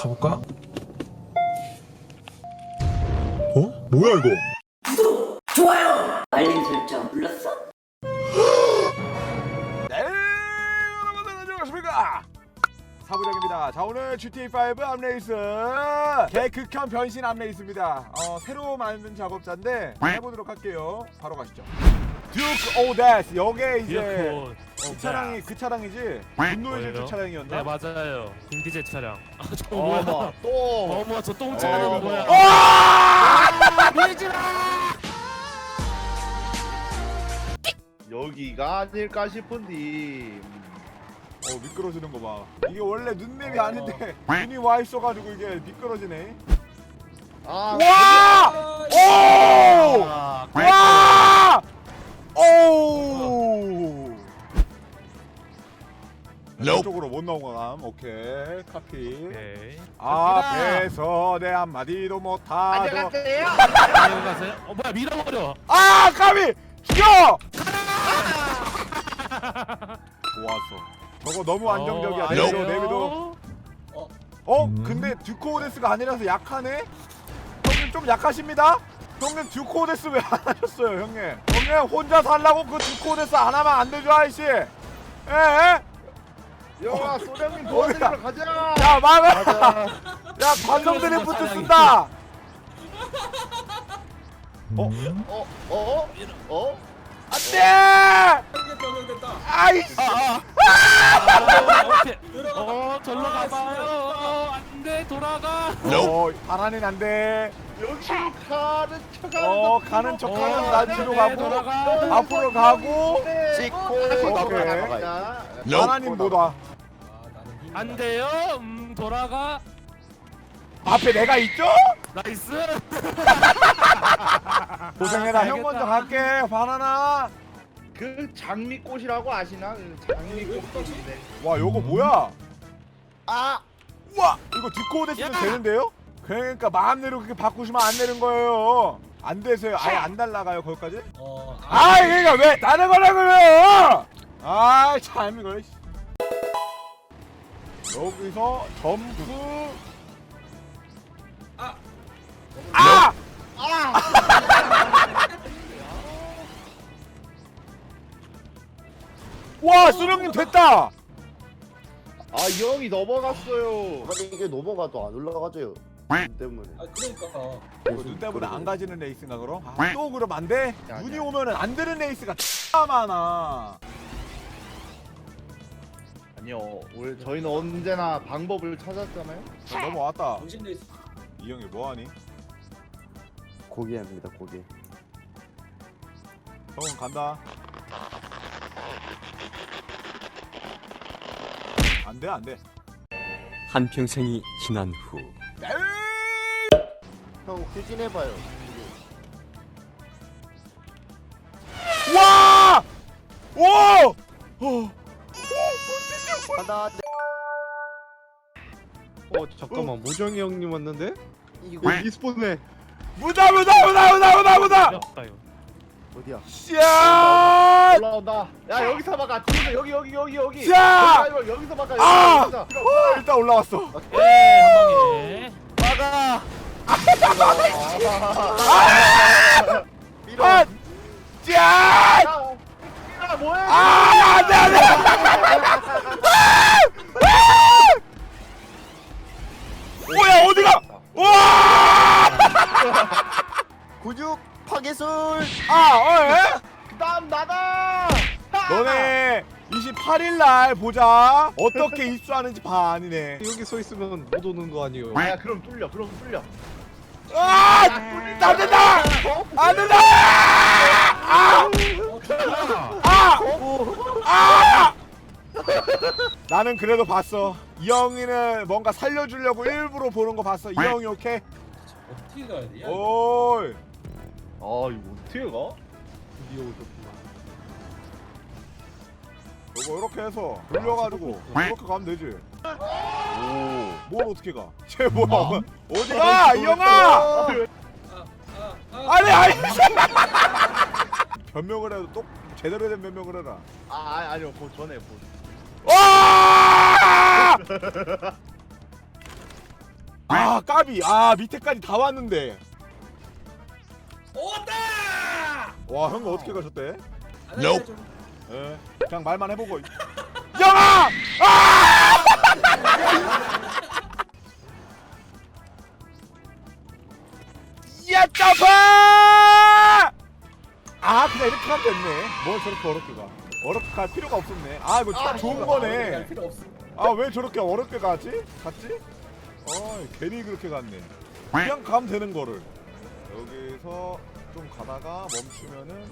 가볼까? 어? 뭐야 이거? 알림 설정 눌렀어? 네 여러분들 안녕하십니까 사부장입니다 자 오늘 GTA5 암레이스 개극혐 변신 암레이스입니다 어, 새로 만든 작업자인데 해보도록 할게요 바로 가시죠 듀크 오데스 여기에 이제 이어폰. 그 차량이 그 차량이지 분노의 질주 뭐예요? 차량이었나? 네 맞아요. 빈티지 차량. 아, 저 어머? 또 어머 저 똥차는 어머. 뭐야? 여기가 아닐까 싶은데 어 미끄러지는 거 봐 이게 원래 눈맵이 아닌데 눈이 와 있어가지고 이게 미끄러지네 아 와! 오! 아, 와! 오! 이쪽으로 못 넘어감. 오케이. 카피. 오케이. 앞에서 내 한마디도 못하죠. 안녕하세요 안녕하세요. 어 뭐야 밀어버려. 아, 카피! 죽여! 좋았어. 저거 너무 안정적이야. 어, 내비도, 아니에요. 내비도. 어? 음. 근데 듀코오데스가 아니라서 약하네? 형님 좀 약하십니다? 형님 듀코오데스 왜 안 하셨어요 형님? 형님 혼자 살라고 그 듀코오데스 안 하면 안 되죠 아이씨? 에? 에? 영아 소장님 도와드리러 가자 야 막아! 야 관성 드리프트 쓴다! 음. 어? 어? 어? 안돼! 아이씨! 아, 오케이. 어 절로 가봐요. 어, 안 돼 돌아가. 어 하나는 안 돼 여기 가는 척하는 어거 가는 척하는 어, 난 네, 뒤로 네, 가고 돌아가. 앞으로 가고 찍고 오케이. 하나님 못 와. 안 돼요. 음 돌아가. 앞에 내가 있죠? 나이스. 고생해라 아, 형. 먼저 갈게 바나나 그 장미꽃이라고 아시나? 그 장미꽃인데 와 요거 뭐야? 아! 우와 이거 디코드 쓰면 야! 되는데요? 그러니까 마음대로 그렇게 바꾸시면 안 되는 거예요 안 되세요 아예 안 날라가요 거기까지? 아 그러니까 왜 다른 거라 그래요 아참 이거 씨. 여기서 점프 아! 아! 와 수령님 됐다 아 형이 넘어갔어요 아니 이게 넘어가도 안 올라가져요. 눈 때문에. 아 그러니까 이거 눈 때문에 안 가지는 레이스인가 그럼? 아, 또 그럼 안 돼? 야, 눈이 야. 오면은 안 되는 레이스가 X가 많아 아니요 올 저희는 언제나 방법을 찾았잖아요 자, 넘어왔다 정신 레이스 이 형이 뭐 하니? 고기합니다 고기. 형은 간다 안 돼 안 돼 한평생이 지난 후 형 후진해봐요. 와! 오! 어. 간다. 어 잠깐만 모정이 형님 왔는데? 이거 이 리스폰네 무다 무다 무다 무다 무다 무다 없다 이거. 어디야? 씨앗! 올라온다 야 여기서 막아 뒤에서 여기 여기 여기 여기 자! 여기 여기서 막아 아! 여기서 어, 일단 올라왔어 예, 한 방에. 막아. 아! 짠! 야, 야 뭐해 아, 안돼 안돼. 뭐야 어디가? 와! 구죽 파괴술. 아, 어, 에? 그다음 나다 너네 28일 날 보자. 어떻게 입수하는지 봐 아니네. 여기 서 있으면 못 오는 거 아니에요? 아야 그럼 뚫려 그럼 뚫려 아! 안 된다! 안 된다! 아! 아! 아! 나는 그래도 봤어. 이 형이는 뭔가 살려주려고 일부러 보는 거 봤어. 이 형이 오케이? 어떻게 가야 돼? 야, 오이. 아 이거 어떻게 가? 드디어 오셨구나 이거 이렇게 해서 돌려가지고 이렇게 가면 되지. 오 뭘 어떻게 가? 쟤 뭐야? 어디 가? 이 형아! 아, 아, 아니 아니. 변명을 해도 똑 제대로 된 변명을 해라. 아 아니, 아니요 그 전에 그 와! 아 까비 아 밑에까지 다 왔는데 오다! 와 형님 어떻게 가셨대? nope. 예 그냥 말만 해보고 영아 아! 야 점프 아 그냥 이렇게 하면 됐네 뭘 저렇게 어렵게 가 어렵게 갈 필요가 없었네 아 이거 참 좋은 거네 필요 없어. 아 왜 저렇게 어렵게 가지? 갔지? 어 괜히 그렇게 갔네 그냥 가면 되는 거를 여기서 좀 가다가 멈추면은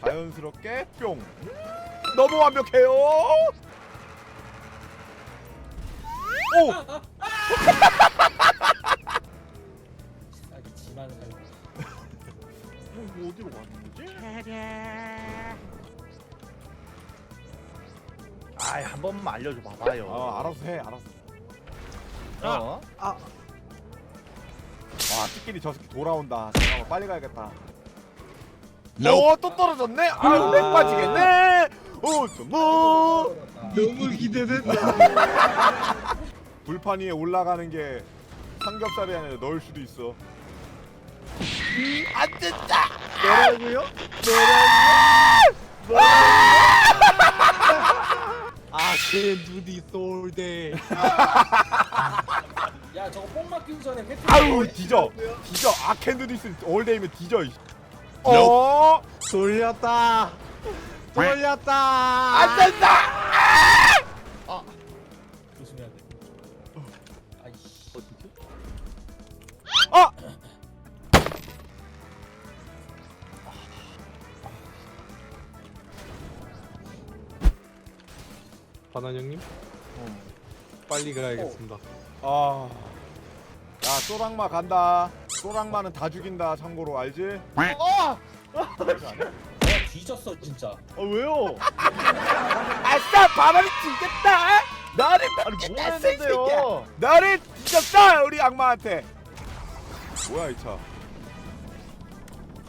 자연스럽게 뿅 너무 완벽해요 오 싸기 지만 살고. 이거 어디로 가는 거지? 아이 한 번만 알려줘 봐봐요. 아 알아서 해 알아서 어? 와 찌끼리 저 새끼 돌아온다. 잠깐만 빨리 가야겠다. 오또 떨어졌네? 아유 렉 빠지겠네? 오 뭐 너무 기대된다. 불판 위에 올라가는 게 삼겹살이 아니라 넣을 수도 있어. 안 된다! 뭐라고요? 아제 눈이 쏠대. 야 저거 뽕 맞기 전에 패트. 아유 뒤져 뒤져 아켄드리스 올데이면 뒤져 이. 어? 돌렸다. 돌렸다. 안 된다 조심해야 돼. 아이씨. 어? 바난 형님. 빨리 가야겠습니다. 아. 야, 소랑마 간다. 소랑마는 다 죽인다. 참고로 알지? 어! 어 뒤졌어 진짜. 아 왜요? 아싸, 바람이 뒤졌다. 나를 아니 뭐 새끼야. 했는데요? 나를 뒤졌다. 우리 악마한테. 뭐야 이 차?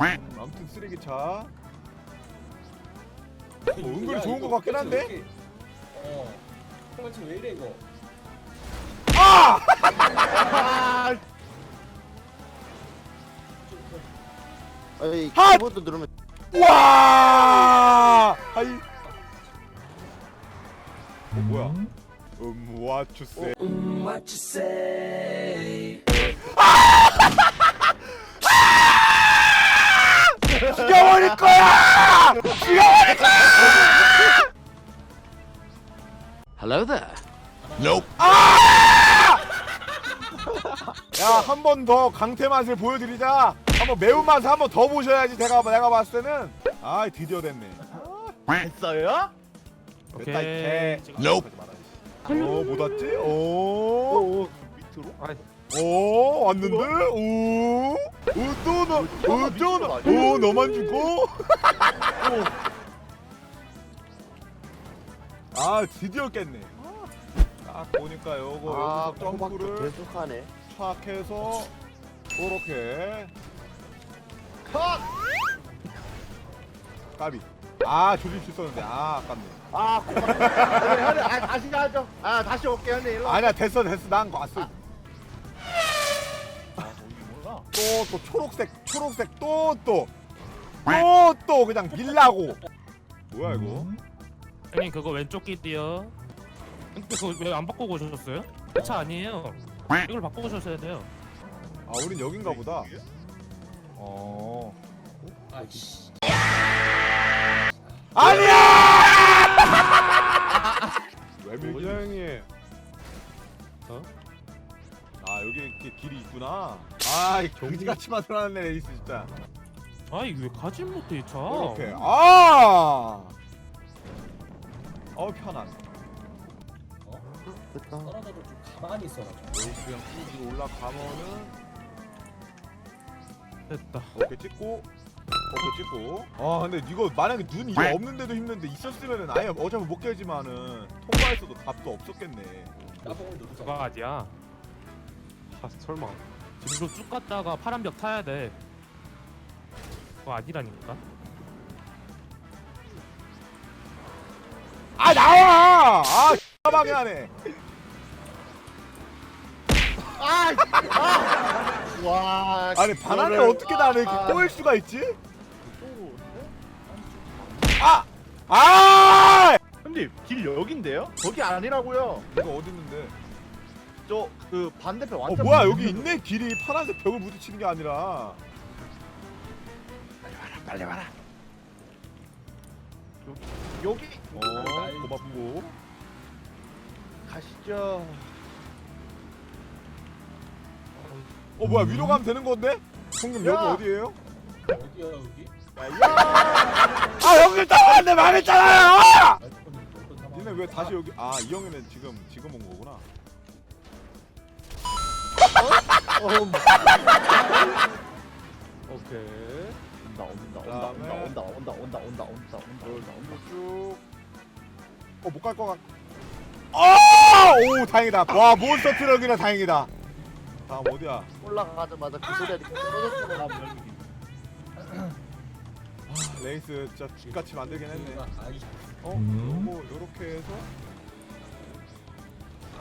음, 아무튼 쓰레기 차. 어, 은근히 좋은 거 같긴 한데? 어. 정말 지금 왜 이래 이거? 아이 핫! 키보드 누르면 와! 하이. 어, 뭐야? 음, what you say? 죽여버릴 거야! 죽여버릴 거야! Hello there. 야, 한 번 더 강태 맛을 보여드리자. 한번 매운 맛을 한번 더 보셔야지. 내가 내가 봤을 때는 아, 드디어 됐네. 됐어요? 됐다 이 개. Nope. 어, 못 왔지? 오. 밑으로? 오 왔는데 오오또너오또너 오 너만 죽고 아 드디어 깼네 딱 보니까 요거 아 여기서 점프를 계속하네 착 해서 요렇게 컷! 까비 아 조질 수 있었는데 아 아깝네 아 고맙다. 형님, 형님, 아 다시 가죠. 아 다시 올게 형님. 일로 와. 아니야 됐어 됐어 난 왔어 아 거기구나. 또또 초록색 초록색 또 또 또 또 그냥 밀라고 뭐야 이거 형님 그거 왼쪽 길이요. 근데 그거 왜 안 바꾸고 오셨어요? 그차 아니에요. 이걸 바꾸고 오셨어야 돼요. 아 우린 여긴가 보다 어 아이씨. 아니야 왜 밀지 모장님. 아 여기 이렇게 길이 있구나 아이 그지같이 만들어놨네 레이스 진짜 아 이게 왜 가진 못해 이 차? 이렇게 아 어우 편안 됐다 떨어져도 좀 가만히 있어가지고. 레이스 그냥 쭉 올라가면은 됐다. 어깨 찍고 어깨 찍고 아 근데 이거 만약에 눈 이게 없는데도 힘든데 있었으면은 아예 어차피 못 깨지만은 통과했어도 답도 없었겠네 누르자. 그거 아니야. 아 설마. 뒤로 쭉 갔다가 파란 벽 타야 돼. 그거 아니라니까. 아 나와 아 X방해 하네 아 와. 아니 바나나 어떻게 나를 아. 이렇게 꼬일 수가 있지? 아! 아! 형님 길 여긴데요? 거기 아니라고요. 이거 어디 있는데? 저 그 반대편 어 완전. 뭐야 여기 있네 길이 파란색 벽을 부딪히는 게 아니라 빨리 와라. 여기 어 고맙고 가시죠. 어 뭐야 위로 가면 되는 건데? 형님 여기 야! 어디예요? 어디야 여기? 아 형님 따라왔는데 망했잖아요! 아, 이건 니네 왜 다시 여기 아 이 형이는 지금 지금 온 거구나 오케이. 온다 온다 온다 그다음에- 온다 온다 온다 온다 온다 온다 온다 온다 온다. 쭉. 어, 못갈것 같. 어! 오, 다행이다. 와, 몬스터 트럭이라 다행이다. 다음 어디야? 올라가자마자 그 소리가 이렇게 떨어졌어. 아, 레이스 진짜 쥐같이 만들긴 했네. 어? 음. 요거 요렇게 해서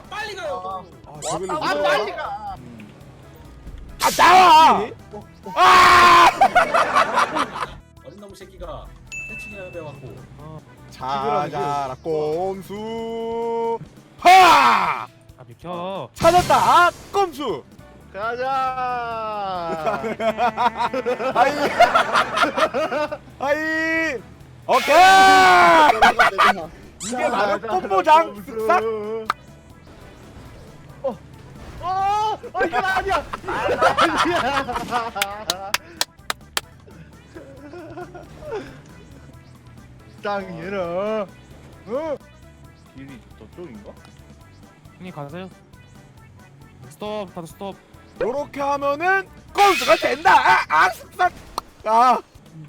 빨리 가요. 아, 저기로 아. 빨리 가. 아, 나와! 아! 어린 놈의 새끼가 해치기나 배워갖고. 자자라 꼼수. 하! 아 비켜. 찾았다. 아, 꼼수. 가자. 아이. 아이. 오케이! 이게 바로 콤보장 쓱싹. 어, 어, 어, 이건 아니야. 아니야. 짱이라. 어? 길이 저쪽인가? 형님 가세요. 스톱 다들 스톱. 요렇게 하면은 꼼수가 된다. 아, 아, 쓱싹. 아.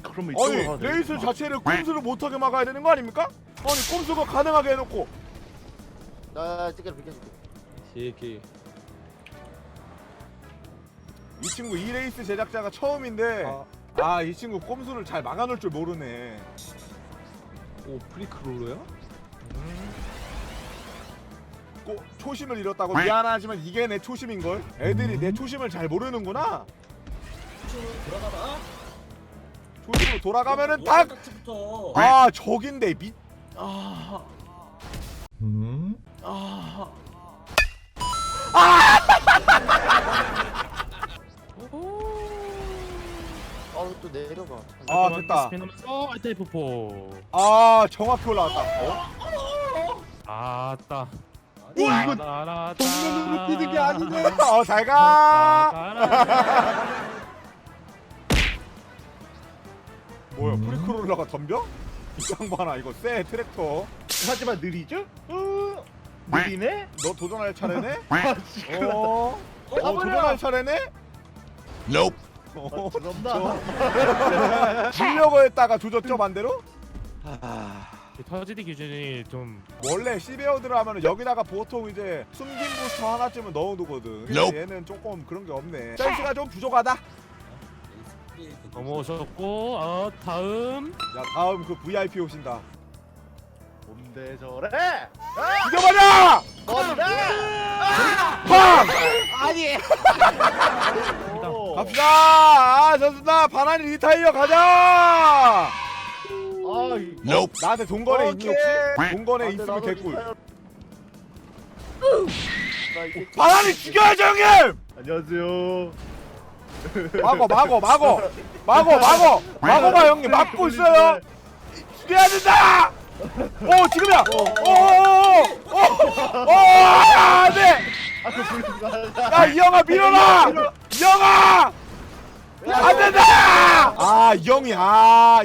그러면 이쪽으로 아니 레이스 되겠구나. 자체를 꼼수를 못하게 막아야 되는 거 아닙니까? 아니 꼼수가 가능하게 해놓고 나 찍기를 비켜줄게. 시기. 이 친구 이 레이스 제작자가 처음인데 아이 친구 꼼수를 잘 막아놓을 줄 모르네 오 프리크롤러야? 꼭 초심을 잃었다고 미안하지만 이게 내 초심인 걸 애들이 내 초심을 잘 모르는구나 쭉 돌아가봐. 초심으로 돌아가면은 뭐야, 딱 딱지부터. 아 적인데 미 음. 어우 또 내려가. 아, 됐다. 스피너면서 알테 포포. 아 정확히 올라왔다 어? 아따. 어, 이거. 동면으로 뛰는 게 아니네. 어 잘가. 뭐야 음. 프리크롤러가 덤벼? 이 양반아 이거 쎄 트랙터 하지만 느리죠? 어, 느리네? 너 도전할 차례네? 아, 시끄러. 어, 어 도전할 차례네? Nope. 어, 죄송합니다. 주려고 했다가 조졌죠 반대로? 터지디 기준이 좀 원래 시베어드를 하면 여기다가 보통 이제 숨긴 부스터 하나쯤은 넣어두거든 근데 Nope. 얘는 조금 그런 게 없네 센스가 좀 부족하다 넘어오셨고 어 다음 야 다음 그 VIP 오신다 뭔데 저래? 죽여버려! 뭔데? 팡! 아니. 오. 갑시다 아 좋습니다 바나니 리타이어 가자 아, 이- Nope. 나한테 있니 혹시? 동거래 안 돼, 있으면 개꿀. 바나니 죽여야죠 형님! 안녕하세요. 막어 막어 막어. 막어 막어. 막어봐 형님. 막고 있어요. 죽여야 된다! 오 지금이야! 오오오오오 안돼! 야이 형아 밀어라 이 형아! 안 된다! 아 이 형이 아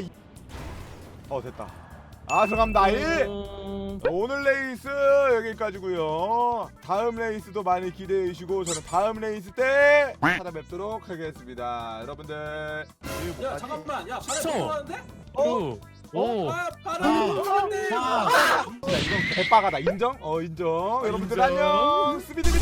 어 됐다 아 들어갑니다 일 음, 오늘 레이스 여기까지고요. 다음 레이스도 많이 기대해 주시고 저는 다음 레이스 때 찾아뵙도록 하겠습니다. 여러분들 야 잠깐만. 야 바람 쳐. 들어가는데? 오, 오, 아 바람 들어가는데. 이건 개빠가다 인정? 어 인정. 여러분들 인정. 안녕. 스비드비